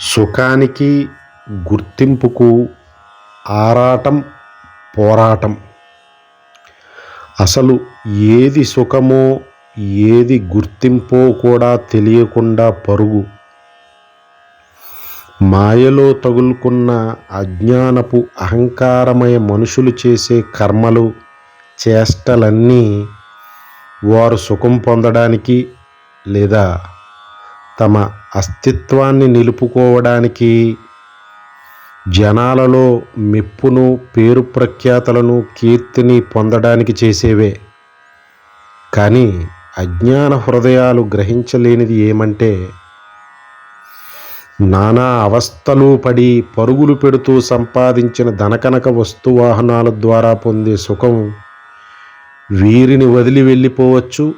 సుఖానికి గుర్తింపుకు ఆరాటం పోరాటం. అసలు ఏది సుఖమో ఏది గుర్తింపో కూడా తెలియకుండా పరుగు. మాయలో తగులుకున్న అజ్ఞానపు అహంకారమయ మనుషులు చేసే కర్మలు చేష్టలన్నీ వారు సుఖం పొందడానికి లేదా తమ అస్తిత్వాన్ని నిలుపుకోవడానికి జనాలలో మెప్పును పేరు ప్రఖ్యాతలను కీర్తిని పొందడానికి చేసేవే. కానీ అజ్ఞాన హృదయాలు గ్రహించలేనిది ఏమంటే నానా అవస్థలు పడి పరుగులు పెడుతూ సంపాదించిన ధనకనక వస్తువాహనాల ద్వారా పొందే సుఖం వీరిని వదిలి వెళ్ళిపోవచ్చు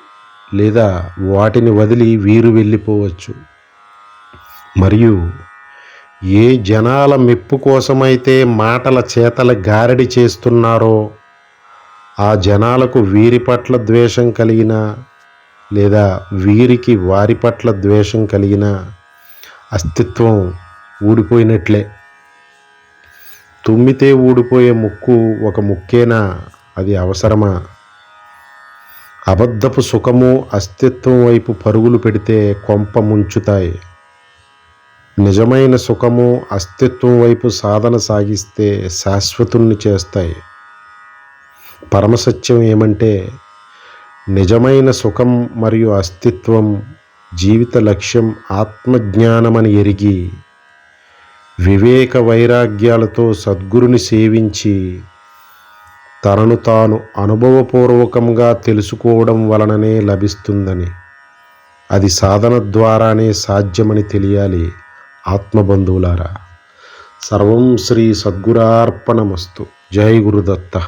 లేదా వాటిని వదిలి వీరు వెళ్ళిపోవచ్చు. మరియు ఏ జనాల మెప్పు కోసమైతే మాటల చేతల గారడి చేస్తున్నారో ఆ జనాలకు వీరి పట్ల ద్వేషం కలిగిన లేదా వీరికి వారి పట్ల ద్వేషం కలిగిన అస్తిత్వం ఊడిపోయినట్లే. తుమ్మితే ఊడిపోయే ముక్కు ఒక ముక్కేనా? అది అవసరమా? అబద్ధపు సుఖము అస్తిత్వం వైపు పరుగులు పెడితే కొంప ముంచుతాయి. నిజమైన సుఖము అస్తిత్వం వైపు సాధన సాగిస్తే శాశ్వతుణ్ణి చేస్తాయి. పరమసత్యం ఏమంటే నిజమైన సుఖం మరియు అస్తిత్వం జీవిత లక్ష్యం ఆత్మజ్ఞానమని ఎరిగి వివేక వైరాగ్యాలతో సద్గురుని సేవించి తనను తాను అనుభవపూర్వకంగా తెలుసుకోవడం వలననే లభిస్తుందని. అది సాధన ద్వారానే సాధ్యమని తెలియాలి ఆత్మబంధువులారా. సర్వం శ్రీ సద్గురార్పణమస్తు. జై గురుదత్త.